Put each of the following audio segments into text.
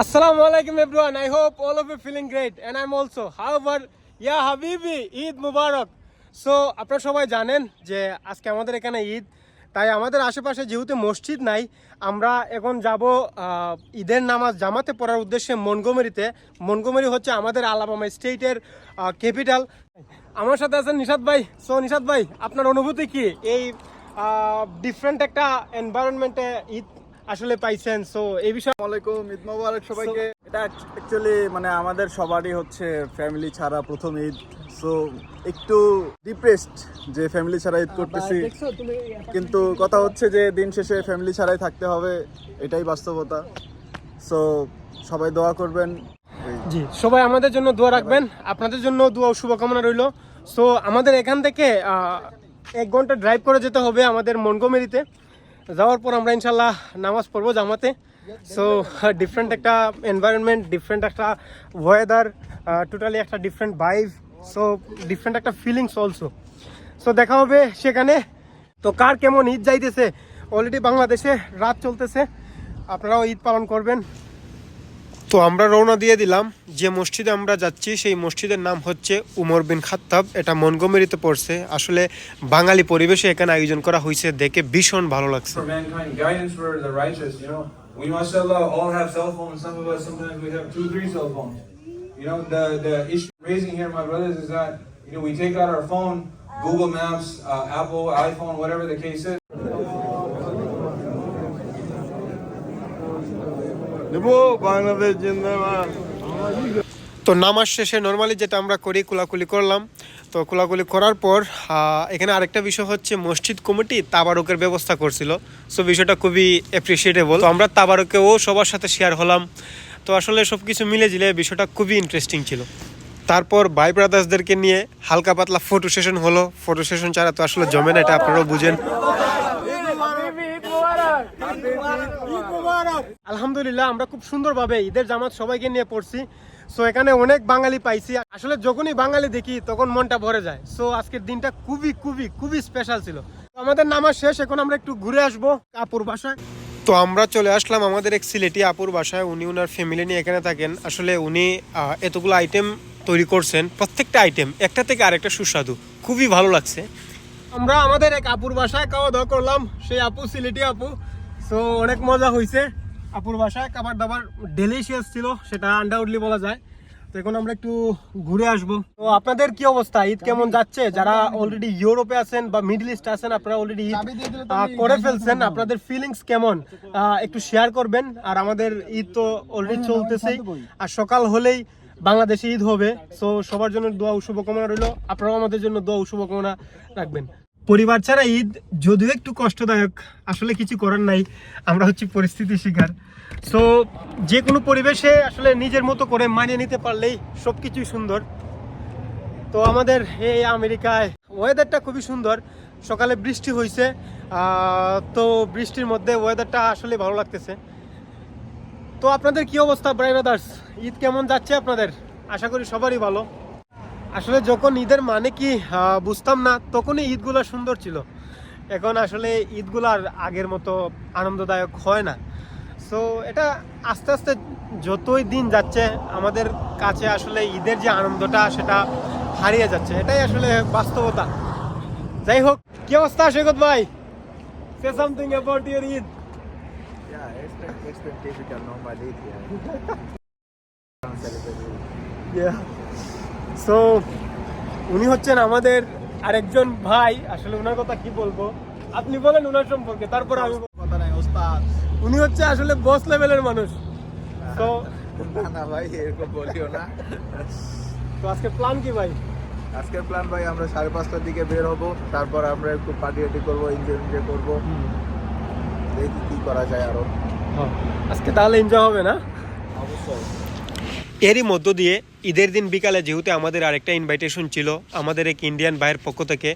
Assalamu alaikum everyone. I hope all of you feeling great and I'm also. However, yeah হাবিবি Eid Mubarak. So আপনারা সবাই জানেন যে আজকে আমাদের এখানে ঈদ তাই আমাদের আশেপাশে যেহেতু মসজিদ নাই আমরা এখন যাব ঈদের নামাজ জামাতে পড়ার উদ্দেশ্যে মনগোমেরিতে। মনগোমেরি হচ্ছে আমাদের আলাবামা স্টেটের ক্যাপিটাল আমার সাথে আছেন নিশাদ ভাই। সো নিশাদ ভাই আপনার অনুভূতি কি? এই ডিফারেন্ট একটা এনভায়রনমেন্টে ঈদ আসলে পাইছেন সো এই বিষয়ে আসসালামাইকুম ঈদ মোবারক সবাইকে। এটা অ্যাকচুয়ালি মানে আমাদের সবারই হচ্ছে ফ্যামিলি ছাড়া প্রথম ঈদ। সো একটু ডিপ্রেসড যে ফ্যামিলি ছাড়া ঈদ করতেছি। কিন্তু কথা হচ্ছে যে দিন শেষে ফ্যামিলি ছাড়াই থাকতে হবে এটাই বাস্তবতা। সো সবাই দোয়া করবেন। জি সবাই আমাদের জন্য দোয়া রাখবেন। আপনাদের জন্য দোয়া শুভকামনা রইল। সো আমাদের এখান থেকে এক ঘণ্টা ড্রাইভ করে যেতে হবে আমাদের মনগোমেরিতে যাওয়ার পর আমরা ইনশাল্লাহ নামাজ পড়ব জামাতে। সো ডিফারেন্ট একটা এনভায়রনমেন্ট ডিফারেন্ট একটা ওয়েদার টোটালি একটা ডিফারেন্ট ভাইভ সো ডিফারেন্ট একটা ফিলিংস অলসো সো দেখা হবে সেখানে। তো কার কেমন ঈদ যাইতেছে? অলরেডি বাংলাদেশে রাত চলতেছে। আপনারাও ঈদ পালন করবেন। তো আমরা রওনা দিয়ে দিলাম। যে মসজিদে আমরা যাচ্ছি, সেই মসজিদের নাম হচ্ছে উমর বিন খাত্তাব। এটা মনগমেরিতে পড়ছে। আসলে বাঙালি পরিবেশে এখানে আয়োজন করা হয়েছে, দেখে ভীষণ ভালো লাগছে। বাংলাদেশ তো নামাজ শেষে নর্মালি যেটা আমরা করি, কুলাকুলি করলাম। তো কুলাকুলি করার পর এখানে আরেকটা বিষয় হচ্ছে, মসজিদ কমিটি তাবারকের ব্যবস্থা করছিল। সো বিষয়টা খুবই অ্যাপ্রিসিয়েটেবল তো আমরা তাবারকেও সবার সাথে শেয়ার হলাম। তো আসলে সব কিছু মিলে জিলে বিষয়টা খুবই ইন্টারেস্টিং ছিল। তারপর ভাই ব্রাদার্সদেরকে নিয়ে হালকা পাতলা ফটো সেশন হলো। ফটো সেশন ছাড়া তো আসলে জমে না, এটা আপনারাও বুঝেন। আলহামদুলিল্লাহ আমরা খুব সুন্দরভাবে ঈদের জামাত সবাইকে নিয়ে পড়ছি। সো এখানে অনেক বাঙালি পাইছি। আসলে যখনই বাঙালি দেখি তখন মনটা ভরে যায়। সো আজকের দিনটা খুবই খুবই খুবই স্পেশাল ছিল। আমাদের নামাজ শেষ এখন আমরা একটু ঘুরে আসব কাপুর বাসায়। তো আমরা চলে আসলাম আমাদের এক সিলেটি আপুর বাসায়। উনি ওনার ফ্যামিলি নিয়ে এখানে থাকেন। আসলে উনি এতগুলো আইটেম তৈরি করছেন। প্রত্যেকটা আইটেম একটা থেকে আরেকটা সুস্বাদু। খুবই ভালো লাগছে। আমরা আমাদের এক আপুর বাসায় খাওয়া দাওয়া করলাম। সেই আপু সিলেটি আপু। সো অনেক মজা হয়েছে আপুর বাসায় খাবার দাবার ডেলিশিয়াস ছিল সেটা আন্ডাউটলি বলা যায়। তো এখন আমরা একটু ঘুরে আসব। তো আপনাদের কি অবস্থা? ঈদ কেমন যাচ্ছে? যারা অলরেডি ইউরোপে আছেন বা মিডল ইস্ট আছেন আপনারা অলরেডি ঈদ করে ফেলছেন। আপনাদের ফিলিংস কেমন? একটু শেয়ার করবেন। আর আমাদের ঈদ তো অলরেডি চলতেছেই। আর সকাল হলেই বাংলাদেশে ঈদ হবে। সো সবার জন্য দোয়া ও শুভকামনা রইল। আপনারাও আমাদের জন্য দোয়া ও শুভকামনা রাখবেন। পরিবার ছাড়া ঈদ যদিও একটু কষ্টদায়ক, আসলে কিছু করার নাই, আমরা হচ্ছি পরিস্থিতি শিকার। সো যে কোনো পরিবেশে আসলে নিজের মতো করে মানিয়ে নিতে পারলেই সব কিছুই সুন্দর। তো আমাদের এই আমেরিকায় ওয়েদারটা খুবই সুন্দর, সকালে বৃষ্টি হয়েছে তো বৃষ্টির মধ্যে ওয়েদারটা আসলে ভালো লাগতেছে। তো আপনাদের কি অবস্থা ব্রাই ব্রাদার্স ঈদ কেমন যাচ্ছে আপনাদের? আশা করি সবারই ভালো। আসলে যখন ঈদের মানে কি বুঝতাম না তখনই ঈদগুলো সুন্দর ছিল। এখন আসলে ঈদগুলো আর আগের মতো আনন্দদায়ক হয় না। সো এটা আস্তে আস্তে যতই দিন যাচ্ছে আমাদের কাছে আসলে ঈদের যে আনন্দটা সেটা হারিয়ে যাচ্ছে। এটাই আসলে বাস্তবতা। যাই হোক কি অবস্থা সৈকত ভাই? Say something about your Eid. Yeah, it's been, it's been difficult normally. So উনি হচ্ছেন আমাদের আরেকজন ভাই। আসলে ওনার কথা কি বলব? আপনি বলেন ওনার সম্পর্কে তারপর আমি কথা নাই ওস্তাদ। উনি হচ্ছে আসলে বস লেভেলের মানুষ। তো না ভাই এরকম বলিও না। তো আজকে প্ল্যান কি ভাই? আজকের প্ল্যান ভাই আমরা সাড়ে পাঁচটার দিকে বের হব তারপর আমরা একটু পার্টি আর্টি করব এনজয় এনজয় করব। দেখি কি করা যায় আরও। আজকে তাহলে এনজয় হবে না? অবশ্যই। এরই মধ্য দিয়ে ঈদের দিন বিকালে যেহেতু আমাদের আরেকটা ইনভাইটেশন ছিল, আমাদের এক ইন্ডিয়ান ভাইয়ের পক্ষ থেকে,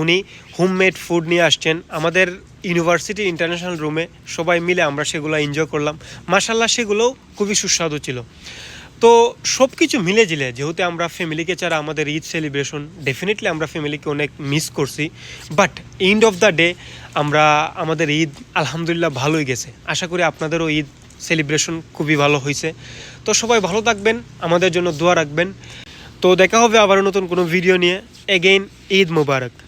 উনি হোমমেড ফুড নিয়ে আসছেন। আমাদের ইউনিভার্সিটি ইন্টারন্যাশনাল রুমে সবাই মিলে আমরা সেগুলো এনজয় করলাম। মাসাল্লাহ সেগুলোও খুবই সুস্বাদু ছিল। তো সব কিছু মিলে জিলে, যেহেতু আমরা ফ্যামিলিকে ছাড়া আমাদের ঈদ সেলিব্রেশন ডেফিনেটলি আমরা ফ্যামিলিকে অনেক মিস করছি। But end of the day আমরা, আমাদের ঈদ আলহামদুলিল্লাহ ভালোই গেছে। আশা করি আপনাদেরও ঈদ সেলিব্রেশন খুবই ভালো হয়েছে। তো সবাই ভালো থাকবেন, আমাদের জন্য দোয়া রাখবেন। তো দেখা হবে আবার নতুন কোনো ভিডিও নিয়ে। এগেইন ঈদ মুবারক।